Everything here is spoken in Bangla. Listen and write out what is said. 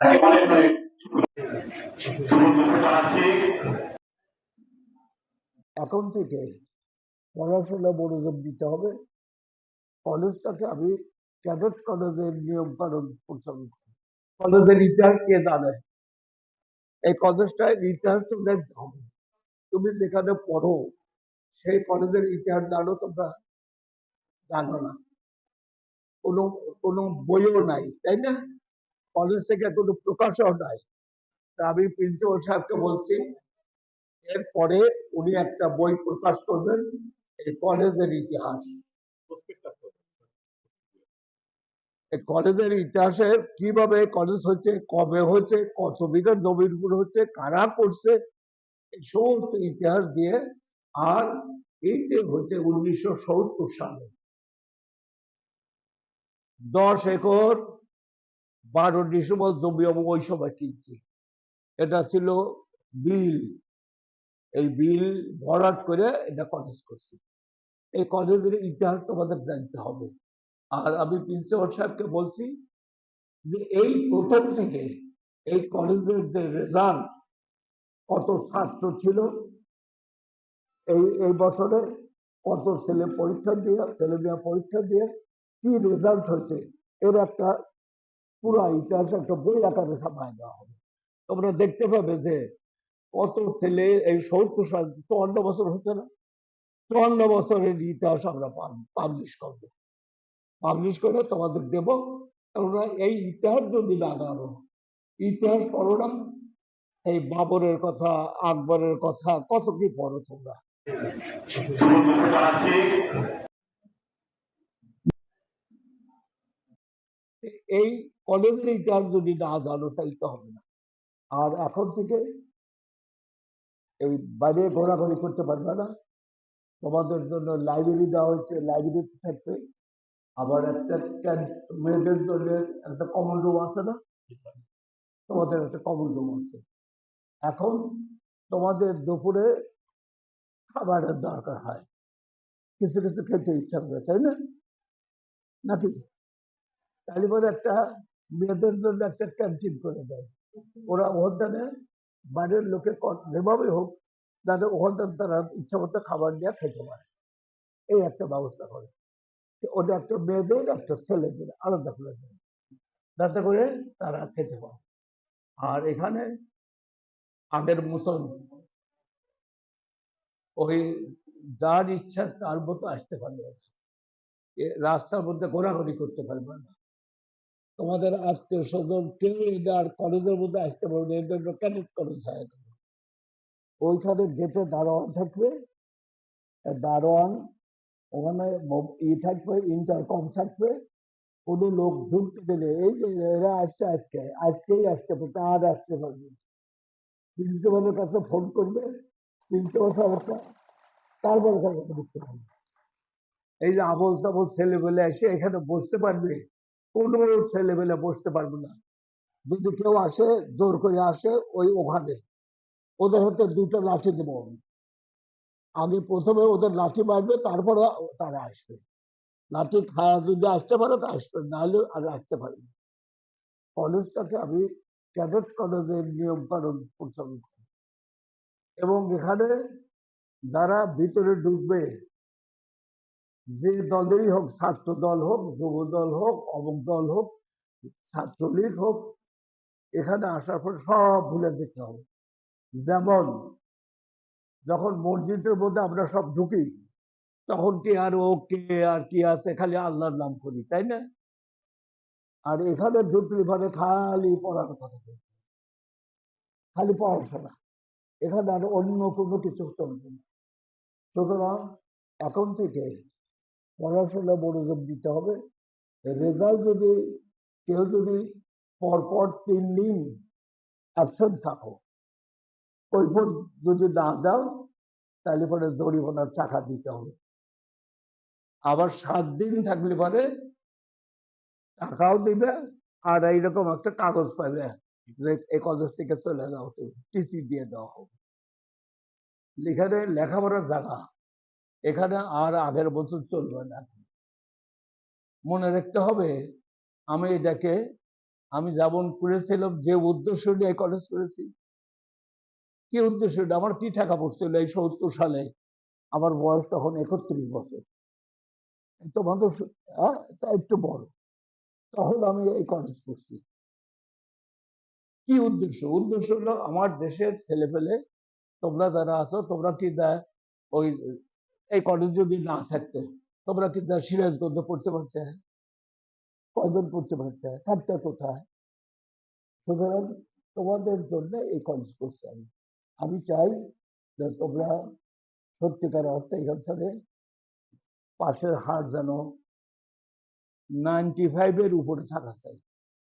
তাকে অনেক অনেক এখন থেকে পড়াশোনা মনোযোগ দিতে হবে। কলেজটাকে আমি ক্যাডেট কলেজের নিয়ম কানুন পরিচালনা করি। কলেজের ইতিহাস কে জানে? এই কলেজটার ইতিহাস তো জানতে হবে। তুমি যেখানে পড়ো, সেই কলেজের ইতিহাস জানো তোমরা? জানো না। কোনো কোনো বইও নাই, তাই না? কলেজ থেকে কোনো প্রকাশও নাই। তা আমি প্রিন্সিপাল সাহেবকে বলছি, এরপরে উনি একটা বই প্রকাশ করবেন, এই কলেজের ইতিহাস। এই কলেজের ইতিহাসে কীভাবে কলেজ হচ্ছে, কবে হচ্ছে, কত বিঘা জমির হচ্ছে, কারা করছে, এই সমস্ত ইতিহাস দিয়ে আর এইটি হচ্ছে উনিশশো সত্তর সালে। দশ একর বারো ডিসেম্বর জমি আমি ওই সময় কিনছি। এটা ছিল বিল। এই বিল ভরাট করে এটা কলেজ করছি। এই কলেজের ইতিহাস তোমাদের জানতে হবে। আর আমি প্রিন্সিপাল সাহেবকে বলছি যে এই প্রথম থেকে এই কলেজের যে রেজাল্ট কত ছাত্র ছিল, এই এই বছরে কত ছেলে পরীক্ষা দিয়ে, ছেলে মেয়ে পরীক্ষা দিয়ে কি রেজাল্ট হয়েছে, এর একটা পুরো ইতিহাস একটা বই আকারে ছাপায় দেওয়া হবে। তোমরা দেখতে পাবে যে কত ছেলে এই সত্তর সাল চুয়ান্ন বছর হচ্ছে না? চুয়ান্ন বছরের ইতিহাস আমরা পাবলিশ করব। পাবলিশ করে তোমাদের দেব তোমরা এই ইতিহাস যদি না জানো, ইতিহাস পড়ো না। এই বাবরের কথা, আকবরের কথা, কত কি পড়ো তোমরা? এই কলেজের ইতিহাস যদি না জানো, তাহলে তো হবে না। আর এখন থেকে এই বাইরে ঘোরাঘুরি করতে পারবে না। তোমাদের জন্য লাইব্রেরি দেওয়া হয়েছে লাইব্রেরিতে থাকবে। আবার একটা মেয়েদের জন্য একটা কমন রুম আছে না? তোমাদের একটা কমন রুম আছে। এখন তোমাদের দুপুরে খাবারের দরকার হয়। কিছু কিছু খেতে ইচ্ছা করে, তাই না? নাকি? পরে একটা মেয়েদের জন্য একটা ক্যান্টিন করে দেয়। ওরা ওখানে বাইরের লোকে যেভাবে হোক যাতে ওখানে তারা ইচ্ছা মতো খাবার নিয়ে খেতে পারে। এই একটা ব্যবস্থা করে। ওটা একটা মেয়েদের, একটা ছেলেদের আলাদা করে দেয়। যাতে করে তারা খেতে পারে। আর এখানে আগের মতন ওই যার ইচ্ছা তার মতো আসতে পারবে রাস্তার মধ্যে ঘোরাঘুরি করতে পারবে না। তোমাদের আত্মীয় স্বজন কেউ আর কলেজের মধ্যে আসতে পারবে এটা একটা ক্যাডেট কলেজ হয় ওইখানে গেটে দারোয়ান থাকবে। দারোয়ান ওখানে ই থাকবে ইন্টারকম থাকবে। কোনো লোক ঢুকতে গেলে, এই যে এরা আসছে আজকে, আজকেই আসতে পারবে আর আসতে পারবে। প্রিন্সিপালের কাছে ফোন করবে, প্রিন্সিপাল সাহেবটা তারপর ঢুকতে পারবে এই যে আবল তাবল ছেলেবেলে এসে এখানে বসতে পারবে কোনো ছেলেবেলে বসতে পারবে না। যদি কেউ আসে, জোর করে আসে, ওই ওখানে। ওদের হাতে দুটো লাঠি দেবো আমি। আগে প্রথমে ওদের লাঠি মারবে, তারপরে তারা আসবে। লাঠি খায়া যদি আসতে পারে, তা আসবে। নাহলে আর আসতে পারবে। কলেজটাকে আমি ক্যাডেট কলেজের নিয়ম কানুন পরিচালনা করি। এবং এখানে যারা ভিতরে ঢুকবে যে দলেরই হোক, ছাত্র দল হোক, যুব দল হোক, অমুক দল হোক, ছাত্রলীগ হোক, এখানে আসার পর সব ভুলে যেতে হবে। যেমন যখন মসজিদের মধ্যে আমরা সব ঢুকি, তখন কি আর ও, কে আর কি আছে, খালি আল্লাহর নাম করি, তাই না? আর এখানে ঢুকলে পরে খালি পড়ার কথা বলবে। খালি পড়াশোনা। এখানে আর অন্য কোনো কিছু চলবে না। সুতরাং এখন থেকে পড়াশোনা মনোযোগ দিতে হবে। রেজাল্ট যদি, কেউ যদি পরপর তিন দিন অ্যাবসেন্ট থাকো, কৈফত যদি না দাও, তাহলে পরে জরিমানার টাকা দিতে হবে। আবার সাত দিন থাকলে পরে টাকাও দিবে, আর এইরকম একটা কাগজ পাবে যে এই কলেজ থেকে চলে যাও তুমি টিসি দিয়ে দেওয়া হবে। লেখাপড়ার জায়গা। এখানে আর আগের বছর চলবে না। মনে রাখতে হবে আমি এটাকে আমি যেমন করেছিলাম যে উদ্দেশ্য নিয়ে কলেজ করেছি কি উদ্দেশ্য আমার কি টাকা পড়ছিল এই সত্তর সালে? আমার বয়স তখন একত্রিশ বছর। তোমাদের হ্যাঁ, একটু বড়। তখন আমি এই কলেজ করছি। কি উদ্দেশ্য? উদ্দেশ্য হলো আমার দেশের ছেলে পেলে তোমরা যারা আছো তোমরা কি ওই এই কলেজ যদি না থাকতো, তোমরা কি দা সিরাজগঞ্জে পড়তে পারতে কয়জন পড়তে পারতে থাকতে কোথায়? সুতরাং তোমাদের জন্য এই কলেজ করছি আমি। আমি চাই যে তোমরা সত্যিকার অর্থে এখান থেকে পাশের হার যেন নাইনটি ফাইভের উপরে থাকা চাই